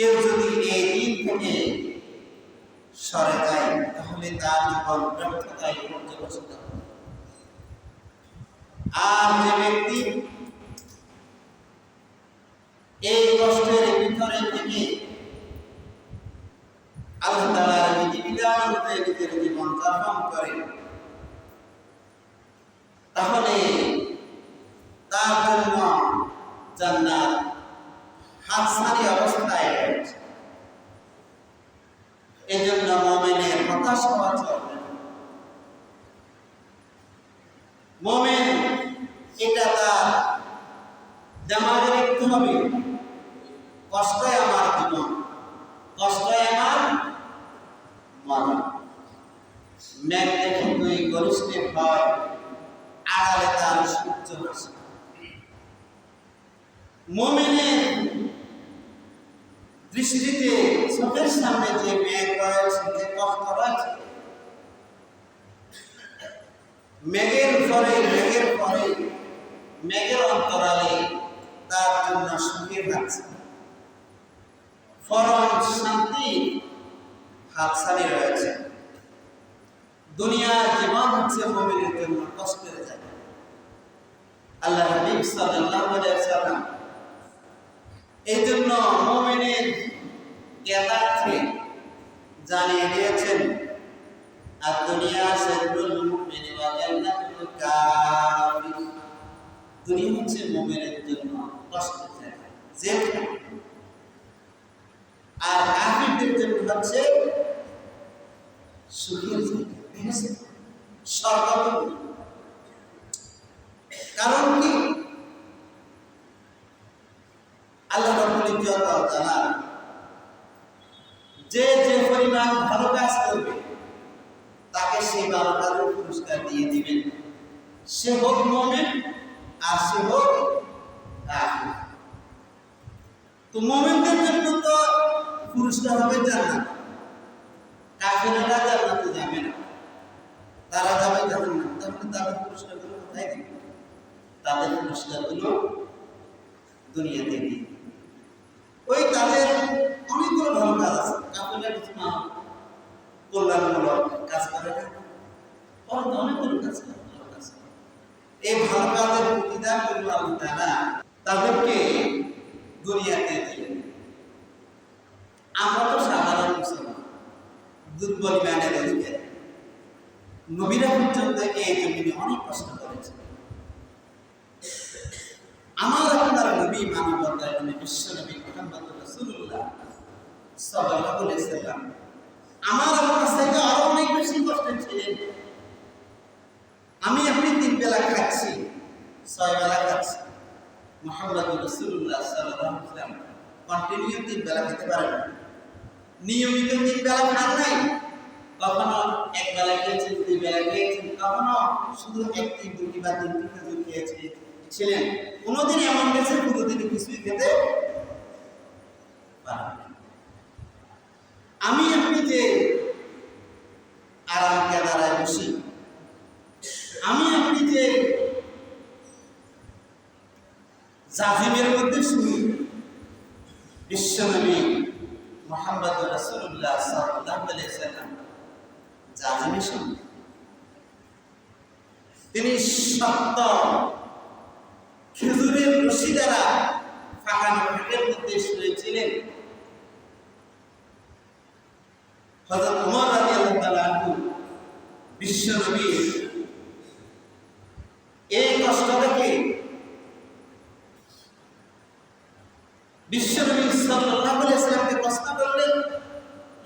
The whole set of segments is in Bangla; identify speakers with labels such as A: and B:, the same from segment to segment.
A: কেউ যদি এই দিন থেকে সরে যায়, তাহলে তার জীবন ব্যর্থতায় পর্যবসিত আর যে ব্যক্তি এই কষ্টের ভিতরে থেকে আল্লাহ তাআলার বিধিবিধান অনুযায়ী নিজের জীবন যাপন করে তাহলে তার জন্য জান্নাত হাতছানি অবস্থায় রয়েছে। এই জন্য মোমেনের হতাশ হওয়া চলবে মোমেন, এটা তার জামাতে রাখতে হবে। কষ্টই আমার জীবন, কষ্টই আমার মরণ। মেঘ দেখে তুই গরিষ্ঠে ভয়, আড়ালে তার সূর্য হাসে মোমেনের দৃষ্টিতে চোখের সামনে যে মেঘ রয়েছে, যে কষ্ট রয়েছে, মেঘের পরে মেঘের পরে, মেঘের অন্তরালে তার জন্য সুখে থাকছে ফরম শান্তি হাতছানি রয়েছে। দুনিয়ার জীবন হচ্ছে মোমিনের জন্য কষ্টের জায়গা। আল্লাহ হাবিব সাল্লাল্লাহু আলাইহি এই জন্য মোমেনের জানিয়ে দিয়েছেন, আর দুনিয়া সেরুল মুমিন কাফির। দুনিয়া হচ্ছে জন্য আর কাফিরদের জন্য হচ্ছে সুখের জায়গা কারণ কি? আল্লাহ রাব্বুল ইজ্জত যে যে পরিমাণ ভালো কাজ করবে, তাকে সেই ভালো কাজের পুরস্কার দিয়ে দিবেন। সে হোক মুমিন আর সে হোক তো মুমিনদের জন্য তো পুরস্কার হবে জান্নাত। যাবে না। তারা যাবে জাহান্নাম তাহলে তাদের পুরস্কারগুলো কোথায় দিবে? তাদের পুরস্কারগুলো দুনিয়াতে দিয়ে ওই তাদের কল্যাণমূলক কাজ করে না। অনেক অনেকগুলো কাজ করে, ভালো কাজ। এই ভালো কাজের প্রতিদান করল আল্লাহ তাআলা তাদেরকে দুনিয়াতে দিলেন আমরা তো সাধারণ মুসলমান, দুর্বল ম্যানের অধিকারী। নবীরা পর্যন্ত এই জমিনে অনেক কষ্ট করেছে আমার আপনার নবী মানবতার নবী বিশ্ব নবী মোহাম্মদ রাসূলুল্লাহ সাল্লাল্লাহু আলাইহি সাল্লাম আমার আপনার থেকে আরও অনেক বেশি কষ্টে ছিলেন আমি আপনি তিন বেলা খাচ্ছি, ছয় বেলা খাচ্ছি। মোহাম্মদ আলাইহি সাল্লাম কন্টিনিউ তিন বেলা খেতে পারেন নিয়মিত তিন বেলা খান নাই, কখনো এক বেলা খেয়েছেন, দুই বেলা খেয়েছেন, কখনো শুধু একটি দুটি বা তিনটি খেজুর খেয়েছে ছিলেন, কোনোদিন এমন গেছে কোনোদিন কিছুই খেতে পারেন না। আমি আপনি যে আরাম কেদারায় বসি আমি আপনি যে জাজিমের মধ্যে শুনি বিশ্বনবী মোহাম্মদ রাসূলুল্লাহ সাল্লাম জাজিমের সঙ্গে তিনি সত্য খেজুরের রশি দ্বারা ফাঁকানো পেটের মধ্যে শুয়েছিলেন। তাআলা বিশ্বনবী এই কষ্ট দেখে বিশ্বনবী সাল্লাল্লাহু আলাইহি সাল্লামকে প্রশ্ন করলেন ইয়া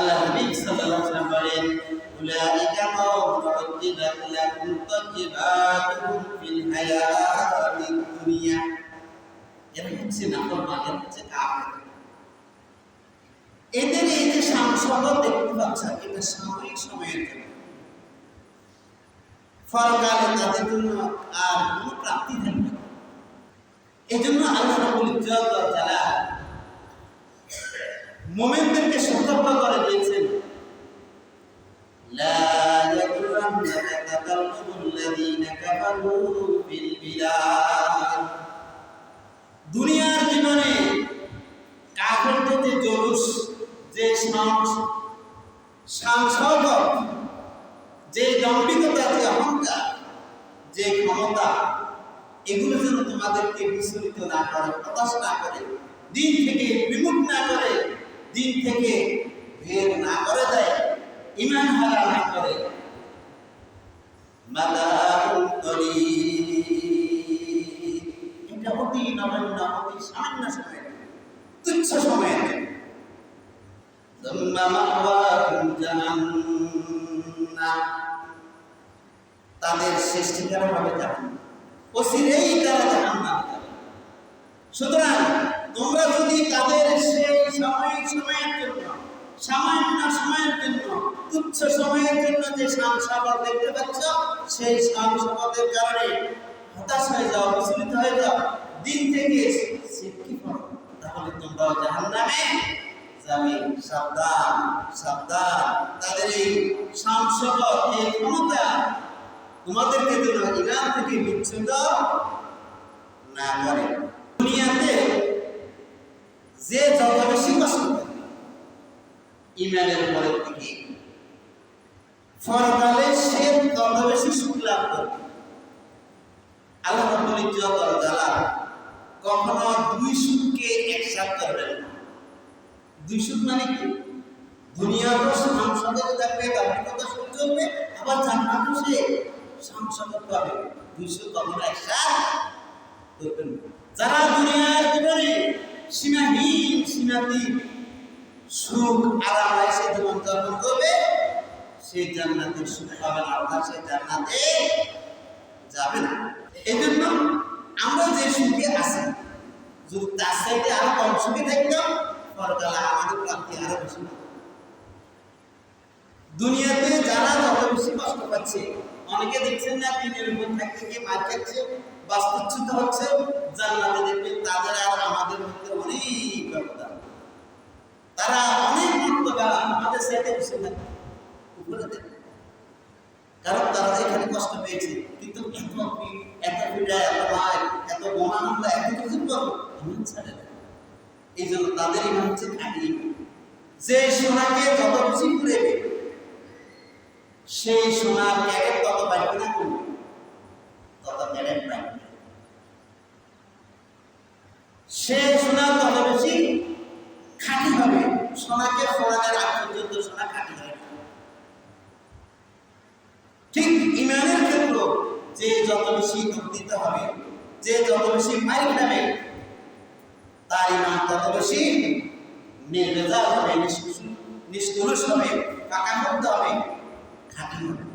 A: আল্লাহ নবী সাল্লাল্লাহু বলেন উলাইকা কাউমুন উজ্জিলাত লাহুম ফিল হায়াতিদ দুনিয়া এরা হচ্ছে নাফরমান এরা হচ্ছে কাফের এদের এই যে সাংস শপথ দেখতে পাচ্ছ এটা সাময়িক সময়ের জন্য। ফলকালে তাদের জন্য আর কোনো প্রাপ্তি থাকবে এই জন্য আল্লাহ রাবুল ইজ্জত জালাল মোমেনদেরকে সতর্ক করে দিয়েছেন। দুনিয়ার জীবনে কাফেরদের যে জলুস, যে সাংসদ যে দম্ভিকতা যে অহংকার যে ক্ষমতা, এগুলো যেন তোমাদেরকে বিচলিত না করে, প্রকাশ না করে, দিন থেকে বিমুখ না করে দিন থেকে বের না করে দেয় ইমান হারা না করে। সময়, তুচ্ছ সময়। তাদের সৃষ্টি ঠিকানা হবে জাহান্ন ও সিরেই তারা না সুতরাং তোমরা যদি তাদের সেই সাময়িক সময়ের জন্য, সামান্য সময়ের জন্য তুচ্ছ সময়ের জন্য যে সাংসাবল দেখতে পাচ্ছ, সেই সাংসাবলের কারণে হতাশ হয়ে যাও, বিচলিত হয়ে যাও। দিন থেকে শিক্ষিত হও তাহলে তোমরাও জাহান্নামে যাবে। সাবধান সাবধান। তাদের এই সাংসদ এই ক্ষমতা তোমাদেরকে যেন ইরান থেকে বিচ্ছুত না করে। দুনিয়াতে যে যত বেশি কষ্ট ইমানের পরের থেকে ফরকালে সে তত বেশি সুখ লাভ করবে। আল্লাহ রাব্বুল ইজ্জত ওয়াল জালাল কখনো দুই সুখকে একসাথে করবেন দুই সুখ মানে কি? দুনিয়াতেও সংসদে থাকবে দাম্ভিকতা সুখ চলবে আবার জান্নাতেও সে সংসদ পাবে। দুই সুখ কখনো একসাথে করবেন যারা দুনিয়ার জীবনে সীমাহীন সীমাতীত সুখ আরাম সে জীবন যাপন করবে, সেই জান্নাতের সুখ পাবে না অর্থাৎ সেই জান্নাতে যাবে না। এই জন্য আমরা যে সুখে আছি, যদি তার সাইডে আরও কম সুখে থাকতাম পরকালে আমাদের প্রাপ্তি আরও বেশি দুনিয়াতে যারা যত বেশি কষ্ট পাচ্ছে, অনেকে দেখছেন না দিনের উপর থাকতে গিয়ে মার খাচ্ছে? বাস্তুচ্যুত হচ্ছে, জান্নাতে দেখবেন তাদের আর আমাদের মধ্যে অনেক ব্যবধান। তারা অনেক মর্তবা আমাদের সাইডে বসে থাকে, উপরে থাকে কারণ তারা এখানে কষ্ট পেয়েছে, কিন্তু এত এত এত মায় এত কিছু করব ছাড়ে না। এই জন্য তাদের ইমান হচ্ছে খাঁটি যে সোনাকে যত বেশি পুড়েবে সেই সোনার ক্যারেট তত বাড়বে না কমবে তত ক্যারেট বাড়বে সে সোনা তত বেশি খাঁটি হবে। সোনাকে ফোড়ানোর আগ পর্যন্ত সোনা খাঁটি হয় ঠিক ইমানের ক্ষেত্র যে যত বেশি দুঃখ দিতে হবে, যে যত বেশি মাইল খাবে তার ইমান তত বেশি নির্বেজাল হবে, নিষ্কলুষ হবে পাকা হবে, খাঁটি হবে।